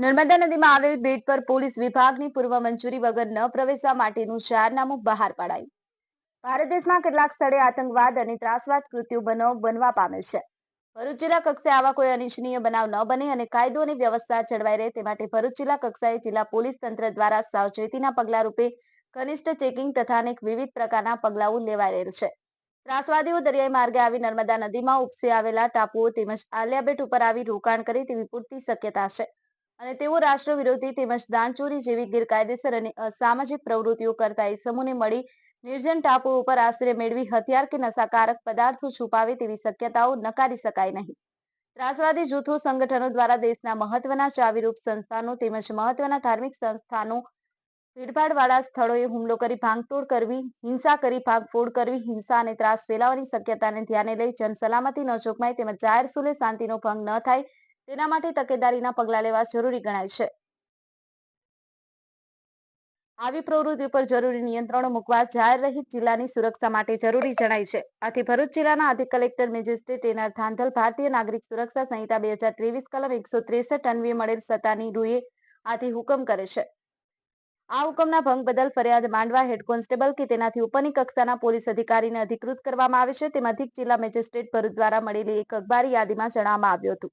નર્મદા નદીમાં આવેલ બેટ પર પોલીસ વિભાગની પૂર્વ મંજૂરી વગર ન પ્રવેશવા માટેનું જાહેરનામું બહાર પડાયું. ભારત દેશમાં કેટલાક સ્થળે આતંકવાદ અને ત્રાસવાદ કૃત્યો બનાવ બનવા પામેલ છે. ભરૂચ જિલ્લા કક્ષાએ આવા કોઈ અનિચ્છનીય બનાવ ન બને અને કાયદો અને વ્યવસ્થા જળવાઈ રહે તે માટે ભરૂચ જિલ્લા કક્ષાએ જિલ્લા પોલીસ તંત્ર દ્વારા સાવચેતીના પગલા રૂપે ઘનિષ્ઠ ચેકિંગ તથા અનેક વિવિધ પ્રકારના પગલાઓ લેવાઈ રહેલ છે. ત્રાસવાદીઓ દરિયાઈ માર્ગે આવી નર્મદા નદીમાં ઉપસી આવેલા ટાપુઓ તેમજ આલિયા બેટ ઉપર આવી રોકાણ કરે તેવી પૂરતી શક્યતા છે. અને તેઓ રાષ્ટ્ર વિરોધી તેમજ દાનચોરી જેવી ગેરકાયદેસર અને અસામાજિક પ્રવૃત્તિઓ કરતા સમૂહને મળી નિર્જન ટાપુ ઉપર આશ્રય મેળવી હથિયાર કે નશાકારક પદાર્થો છુપાવે તેવી શક્યતાઓ નકારી શકાય નહીં. ત્રાસવાદી જૂથો સંગઠનો દ્વારા દેશના મહત્વના ચાવીરૂપ સંસ્થાનો તેમજ મહત્વના ધાર્મિક સંસ્થાનો ભીડભાડવાળા સ્થળોએ હુમલો કરી ભાંગતોડ કરવી, હિંસા કરી ભાગફોડ કરવી, હિંસા અને ત્રાસ ફેલાવાની શક્યતાને ધ્યાને લઈ જનસલામતી ન ચોકમાય તેમજ જાહેર સુલે શાંતિનો ભંગ ન થાય તેના માટે તકેદારીના પગલાં લેવા જરૂરી ગણાય છે. આવી પ્રવૃત્તિ પર જરૂરી નિયંત્રણો મૂકવા જાહેર રહિત જિલ્લાની સુરક્ષા માટે જરૂરી જણાય છે. આથી ભરૂચ જિલ્લાના અધિક કલેક્ટર મેજિસ્ટ્રેટ એનઆર ધાંધલ ભારતીય નાગરિક સુરક્ષા સંહિતા બે હજાર ત્રેવીસ કલમ એકસો ત્રેસઠ અન્વયે મળેલ સત્તાની રૂએ આથી હુકમ કરે છે. આ હુકમના ભંગ બદલ ફરિયાદ માંડવા હેડ કોન્સ્ટેબલ કે તેનાથી ઉપરની કક્ષાના પોલીસ અધિકારીને અધિકૃત કરવામાં આવે છે તેમ અધિક જિલ્લા મેજિસ્ટ્રેટ ભરૂચ દ્વારા મળેલી એક અખબારી યાદીમાં જણાવવામાં આવ્યું હતું.